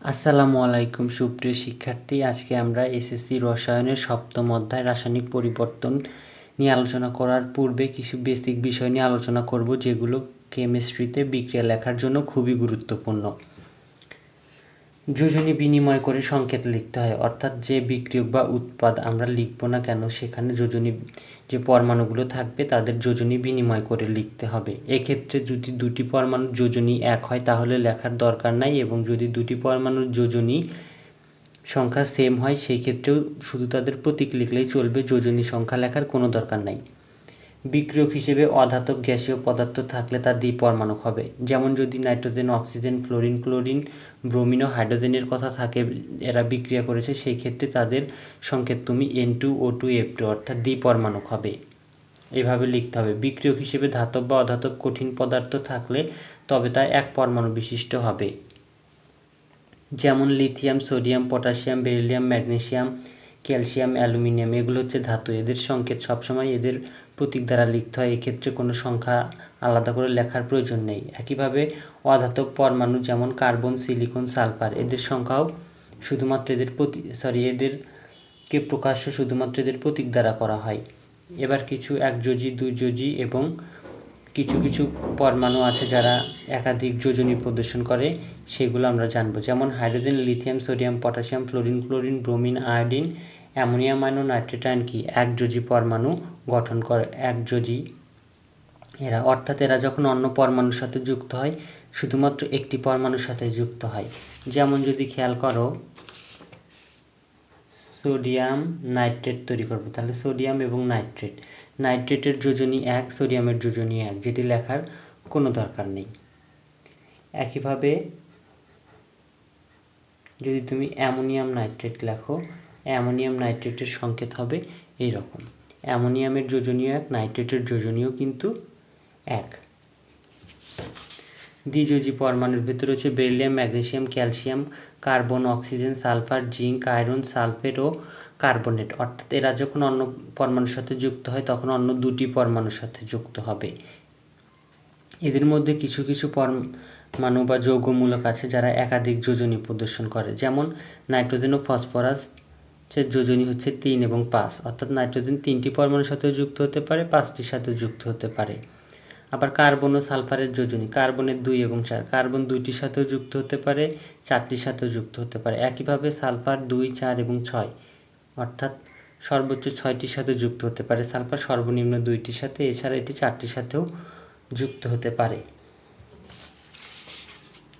আসসালামু আলাইকুম, সুপ্রিয় শিক্ষার্থী। আজকে আমরা এসএসসি রসায়নের সপ্তম অধ্যায় রাসায়নিক পরিবর্তন নিয়ে আলোচনা করার পূর্বে কিছু বেসিক বিষয় নিয়ে আলোচনা করব, যেগুলো কেমিস্ট্রিতে বিক্রিয়া লেখার জন্য খুবই গুরুত্বপূর্ণ। যোজনী বিনিময় করে সংকেত লিখতে হয়। অর্থাৎ যে বিক্রিয়ক বা উৎপাদ আমরা লিখব না কেন, সেখানে যোজনী যে পরমাণুগুলো থাকবে, তাদের যোজনী বিনিময় করে লিখতে হবে। এক্ষেত্রে যদি দুটি পরমাণুর যোজনী এক হয়, তাহলে লেখার দরকার নাই এবং যদি দুটি পরমাণুর যোজনী সংখ্যা সেম হয় সেই ক্ষেত্রেও শুধু তাদের প্রতীক লিখলেই চলবে যোজনী সংখ্যা লেখার কোনো দরকার নাই। বিক্রিয়ক হিসেবে অধাতব গ্যাসীয় পদার্থ থাকলে তা দ্বিপরমাণুক হবে। যেমন যদি nitrogen, oxygen, fluorine, chlorine bromine ও হাইড্রোজেনের কথা থাকে, এরা বিক্রিয়া করেছে, সেই ক্ষেত্রে তাদের সংকেত তুমি N two O two F two অর্থাৎ দ্বিপরমাণুক হবে। এভাবে লিখতে হবে। বিক্রিয়ক হিসেবে ধাতব বা অধাতব কঠিন পদার্থ থাকলে তবে তা এক পরমাণু বিশিষ্ট হবে। যেমন lithium, sodium, potassium, beryllium, magnesium calcium, aluminium, এগুলো হচ্ছে ধাতু। এদের সংকেত সবসময় এদের প্রতীক দ্বারা লিখতে হয়। এক্ষেত্রে কোনো সংখ্যা আলাদা করে লেখার প্রয়োজন নেই। একইভাবে অধাতব পরমাণু যেমন কার্বন, সিলিকন, সালফার, এদের সংখ্যাও শুধুমাত্র এদের প্রতি সরি এদেরকে প্রকাশ্য শুধুমাত্র এদের প্রতীক দ্বারা করা হয়। এবার কিছু একযোজি দুইযোজি এবং কিছু কিছু পরমাণু আছে যারা একাধিক যোজনী প্রদর্শন করে, সেগুলো আমরা জানব। যেমন hydrogen, lithium, sodium, potassium, fluorine, chlorine, bromine, iodine, ammonium, আয়নো নাইট্রেটাইন কি এক একযোজি পরমাণু গঠন করে, এক একযোজি এরা, অর্থাৎ এরা যখন অন্য পরমাণুর সাথে যুক্ত হয়, শুধুমাত্র একটি পরমাণুর সাথে যুক্ত হয়। যেমন যদি খেয়াল করো সোডিয়াম নাইট্রেট তৈরি করব। তাহলে সোডিয়াম এবং নাইট্রেট। নাইট্রেটের যোজনী এক, সোডিয়ামের যোজনী এক, যেটি লেখার কোনো দরকার নেই। একইভাবে যদি তুমি অ্যামোনিয়াম নাইট্রেট লেখো, অ্যামোনিয়াম নাইট্রেটের সংকেত হবে এই রকম অ্যামোনিয়ামের যোজনীয় এক, নাইট্রেটের যোজনীয় কিন্তু এক। দ্বিযোজী পরমাণুর ভিতরে হচ্ছে beryllium, magnesium, calcium, carbon, oxygen, sulphur, zinc, iron, sulphate ও কার্বনেট। অর্থাৎ এরা যখন অন্য পরমাণুর সাথে যুক্ত হয়, তখন অন্য দুটি পরমাণুর সাথে যুক্ত হবে। এদের মধ্যে কিছু কিছু পরমাণু বা যৌগমূলক আছে যারা একাধিক যোজনী প্রদর্শন করে। যেমন নাইট্রোজেন ও ফসফরাস, যে যোজনী হচ্ছে তিন এবং পাঁচ। অর্থাৎ নাইট্রোজেন তিনটি পরমাণুর সাথে যুক্ত হতে পারে, পাঁচটির সাথে যুক্ত হতে পারে। আবার কার্বন ও সালফারের যোজনী। কার্বনের দুই এবং চার। কার্বন দুইটির সাথেও যুক্ত হতে পারে, চারটির সাথেও যুক্ত হতে পারে। একইভাবে সালফার দুই, চার এবং ছয়, অর্থাৎ সর্বোচ্চ ছয়টির সাথে যুক্ত হতে পারে। সালফার সর্বনিম্ন দুইটির সাথে, এছাড়া এটি চারটির সাথেও যুক্ত হতে পারে।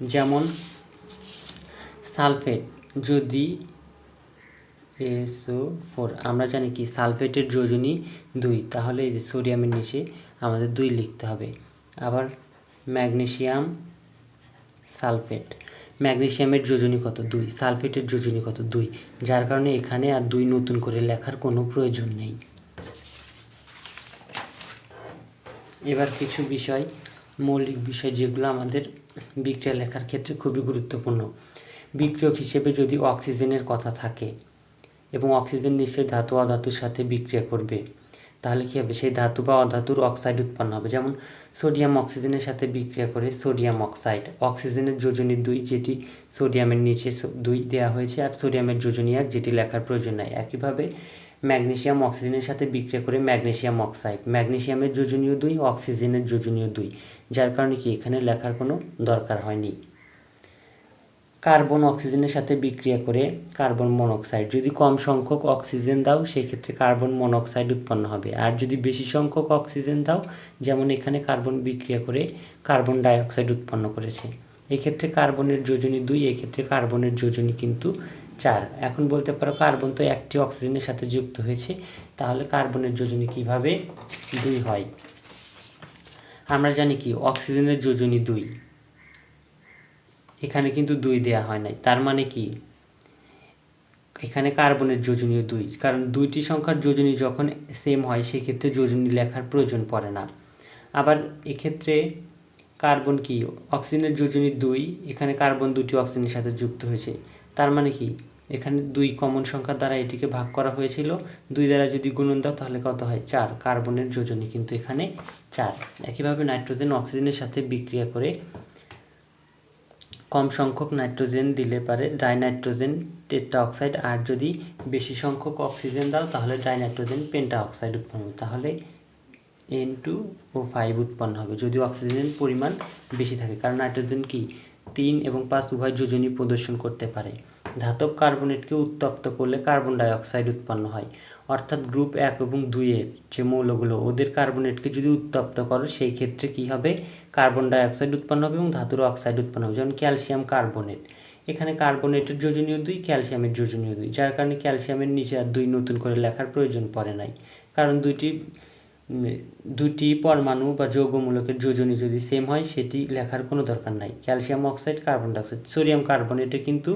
যেমন, সালফেট যদি এসও ফোর, আমরা জানি কি, সালফেটের যোজনী দুই, তাহলে এই যে সোডিয়ামের নিচে আমাদের দুই লিখতে হবে। আবার ম্যাগনেসিয়াম সালফেট। ম্যাগনেসিয়ামের যোজনী কত? দুই। সালফেটের যোজনী কত? দুই। যার কারণে এখানে আর দুই নতুন করে লেখার কোনো প্রয়োজন নেই। এবার কিছু বিষয়, মৌলিক বিষয় যেগুলো আমাদের বিক্রিয়া লেখার ক্ষেত্রে খুবই গুরুত্বপূর্ণ। বিক্রিয়ক হিসেবে যদি অক্সিজেনের কথা থাকে এবং অক্সিজেন নিশ্চয়ই ধাতু অধাতুর সাথে বিক্রিয়া করবে। তাহলে কী হবে? সেই ধাতু বা অধাতুর অক্সাইড উৎপন্ন হবে। যেমন সোডিয়াম অক্সিজেনের সাথে বিক্রিয়া করে সোডিয়াম অক্সাইড অক্সিজেনের যোজনী দুই যেটি সোডিয়ামের নিচে দুই দেওয়া হয়েছে আর সোডিয়ামের যোজনী এক যেটি লেখার প্রয়োজন নাই। একইভাবে ম্যাগনেসিয়াম অক্সিজেনের সাথে বিক্রিয়া করে ম্যাগনেসিয়াম অক্সাইড ম্যাগনেসিয়ামের যোজনীয় দুই অক্সিজেনের যোজনীয় দুই। যার কারণে কি এখানে লেখার কোনো দরকার হয়নি। কার্বন অক্সিজেনের সাথে বিক্রিয়া করে কার্বন মনোক্সাইড। যদি কম সংখ্যক অক্সিজেন দাও, সেক্ষেত্রে কার্বন মনোক্সাইড উৎপন্ন হবে। আর যদি বেশি সংখ্যক অক্সিজেন দাও, যেমন এখানে কার্বন বিক্রিয়া করে কার্বন ডাইঅক্সাইড উৎপন্ন করেছে, এক্ষেত্রে কার্বনের যোজনী দুই, এক্ষেত্রে কার্বনের যোজনী কিন্তু চার। এখন বলতে পারো কার্বন তো একটি অক্সিজেনের সাথে যুক্ত হয়েছে, তাহলে কার্বনের যোজনী কীভাবে দুই হয়? আমরা জানি কি, অক্সিজেনের যোজনী দুই। এখানে কিন্তু দুই দেয়া হয় নাই। তার মানে কি? এখানে কার্বনের যোজনীয় দুই। কারণ দুইটি সংখ্যার যোজনী যখন সেম হয়, সেক্ষেত্রে যোজনী লেখার প্রয়োজন পড়ে না। আবার এক্ষেত্রে কার্বন কি? অক্সিজেনের যোজনী দুই, এখানে কার্বন দুটি অক্সিজেনের সাথে যুক্ত হয়েছে। তার মানে কি? এখানে দুই কমন সংখ্যার দ্বারা এটিকে ভাগ করা হয়েছিল। দুই দ্বারা যদি গুণন দাও, তাহলে কত হয়? চার। কার্বনের যোজনী কিন্তু এখানে চার। একইভাবে নাইট্রোজেন অক্সিজেনের সাথে বিক্রিয়া করে কম সংখ্যক নাইট্রোজেন দিলে পারে। ডাইনাইট্রোজেন টেট্রা অক্সাইড আর যদি বেশি সংখ্যক অক্সিজেন দাও, তাহলে ডাইনাইট্রোজেন পেন্টা অক্সাইড উৎপন্ন হবে। তাহলে এন টু ও ফাইভ উৎপন্ন হবে। যদি অক্সিজেনের পরিমাণ বেশি থাকে, কারণ নাইট্রোজেন কি? তিন এবং পাঁচ উভয় যোজনী প্রদর্শন করতে পারে। ধাতব কার্বনেটকে উত্তপ্ত করলে কার্বন ডাই অক্সাইড উৎপন্ন হয়। অর্থাৎ গ্রুপ এক এবং দুইয়ের যে মৌলগুলো, ওদের কার্বনেটকে যদি উত্তপ্ত করো, সেই ক্ষেত্রে কি হবে? কার্বন ডাই অক্সাইড উৎপন্ন হবে এবং ধাতুর অক্সাইড উৎপন্ন হবে। যেমন ক্যালসিয়াম কার্বনেট। এখানে কার্বনেটের যোজনীয় দুই, ক্যালসিয়ামের যোজনীয় দুই। যার কারণে ক্যালসিয়ামের নিচে আর দুই নতুন করে লেখার প্রয়োজন পড়ে নাই। কারণ দুইটি দুটি পরমাণু বা যৌগমূলকের যোজনী যদি সেম হয়, সেটি লেখার কোনো দরকার নাই। Calcium oxide carbon dioxide sodium কার্বনেটে কিন্তু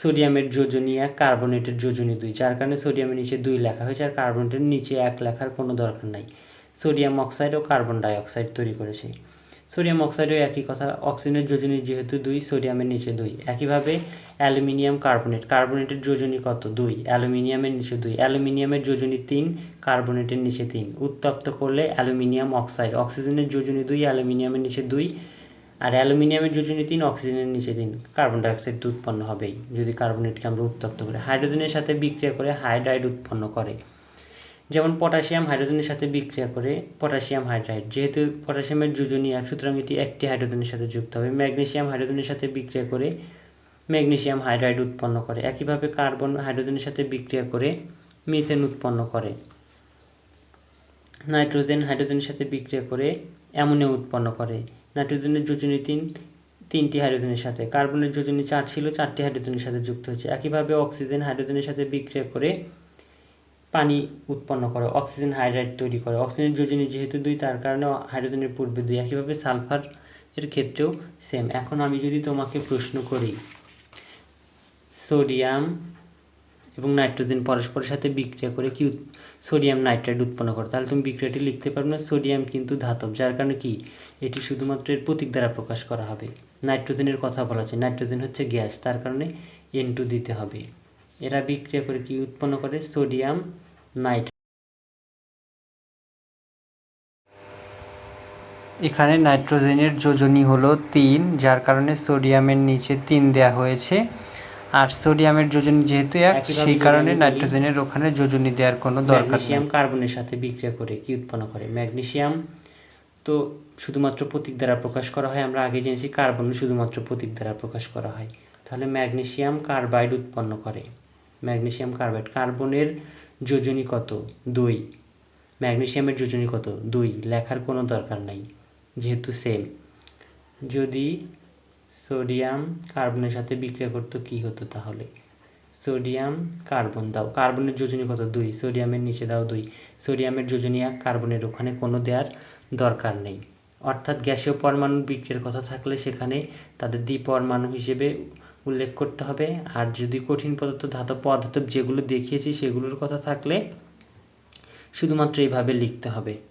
সোডিয়ামের যোজনী এক কার্বনেটের যোজনী দুই। যার কারণে সোডিয়ামের নিচে দুই লেখা হয়েছে আর কার্বনেটের নিচে এক লেখার কোনো দরকার নাই। সোডিয়াম অক্সাইড ও কার্বন ডাই অক্সাইড তৈরি করেছে। সোডিয়াম অক্সাইডও একই কথা অক্সিজেনের যোজনী যেহেতু দুই সোডিয়ামের নিচে দুই। একইভাবে অ্যালুমিনিয়াম কার্বনেট। কার্বনেটের যোজনী কত? দুই। অ্যালুমিনিয়ামের নিচে দুই। অ্যালুমিনিয়ামের যোজনী তিন, কার্বনেটের নিচে তিন। উত্তপ্ত করলে অ্যালুমিনিয়াম অক্সাইড। অক্সিজেনের যোজনী দুই, অ্যালুমিনিয়ামের নিচে দুই। আর অ্যালুমিনিয়ামের যোজনী তিন, অক্সিজেনের নিচে তিন। কার্বন ডাইঅক্সাইড উৎপন্ন হবেই, যদি কার্বনেটকে আমরা উত্তপ্ত করি। হাইড্রোজেনের সাথে বিক্রিয়া করে হাইড্রাইড উৎপন্ন করে। যেমন পটাশিয়াম হাইড্রোজেনের সাথে বিক্রিয়া করে পটাশিয়াম হাইড্রাইড। যেহেতু পটাশিয়ামের যোজনী এক, সুতরাং এটি একটি হাইড্রোজেনের সাথে যুক্ত হবে। ম্যাগনেশিয়াম হাইড্রোজেনের সাথে বিক্রিয়া করে ম্যাগনেসিয়াম হাইড্রাইড উৎপন্ন করে। একইভাবে কার্বন, হাইড্রোজেনের সাথে বিক্রিয়া করে মিথেন উৎপন্ন করে। নাইট্রোজেন, হাইড্রোজেনের সাথে বিক্রিয়া করে অ্যামোনিয়া উৎপন্ন করে। নাইট্রোজেনের যোজনী তিন, তিনটি হাইড্রোজেনের সাথে। কার্বনের যোজনী চার ছিল, চারটি হাইড্রোজেনের সাথে যুক্ত হয়েছে। একইভাবে অক্সিজেন, হাইড্রোজেনের সাথে বিক্রিয়া করে পানি উৎপন্ন করে, অক্সিজেন হাইড্রাইড তৈরি করে। অক্সিজেন যোজনী যেহেতু দুই, তার কারণে হাইড্রোজেনের পূর্বে দুই, একইভাবে সালফার এর ক্ষেত্রেও সেম এখন আমি যদি তোমাকে প্রশ্ন করি সোডিয়াম এবং নাইট্রোজেন পরস্পরের সাথে বিক্রিয়া করে কি সোডিয়াম নাইট্রেট উৎপন্ন করে। তাহলে তুমি বিক্রিয়াটি লিখতে পারবে না, সোডিয়াম কিন্তু ধাতব, যার কারণে কি? এটি শুধুমাত্র এর প্রতীক দ্বারা প্রকাশ করা হবে। নাইট্রোজেনের কথা বলা হচ্ছে। নাইট্রোজেন হচ্ছে গ্যাস, তার কারণে এন টু দিতে হবে। এরা বিক্রিয়া করে কি উৎপন্ন করে? সোডিয়াম নাইট্রেট এখানে নাইট্রোজেনের যোজনী হলো তিন, যার কারণে সোডিয়ামের নিচে তিন দেয়া হয়েছে। আর সোডিয়ামের যোজনী যেহেতু এক সেই কারণে নাইট্রোজেনের ওখানে যোজনী দেওয়ার কোনো দরকার নেই। ম্যাগনেসিয়াম কার্বনের সাথে বিক্রিয়া করে কি উৎপন্ন করে? ম্যাগনেসিয়াম তো শুধুমাত্র প্রতীক দ্বারা প্রকাশ করা হয় আমরা আগে জেনেছি কার্বন শুধুমাত্র প্রতীক দ্বারা প্রকাশ করা হয়। তাহলে ম্যাগনেসিয়াম কার্বাইড উৎপন্ন করে। ম্যাগনেসিয়াম কার্বাইড কার্বনের যোজনী কত? দুই। ম্যাগনেসিয়ামের যোজনী কত? দুই। লেখার কোনো দরকার নাই যেহেতু সেম যদি সোডিয়াম কার্বনের সাথে বিক্রিয়া করতো কি হতো তাহলে? সোডিয়াম কার্বন দাও। কার্বনের যোজনী কত? দুই। সোডিয়ামের নিচে দাও দুই। সোডিয়ামের যোজনী কার্বনের ওখানে কোনো দেওয়ার দরকার নেই। অর্থাৎ গ্যাসীয় পরমাণু বিক্রিয়ার কথা থাকলে সেখানে তাদের দ্বিপরমাণু হিসেবে উল্লেখ করতে হবে। আর যদি কঠিন পদার্থ, ধাতব পদার্থ যেগুলো দেখিয়েছি সেগুলোর কথা থাকলে শুধুমাত্র এইভাবে লিখতে হবে।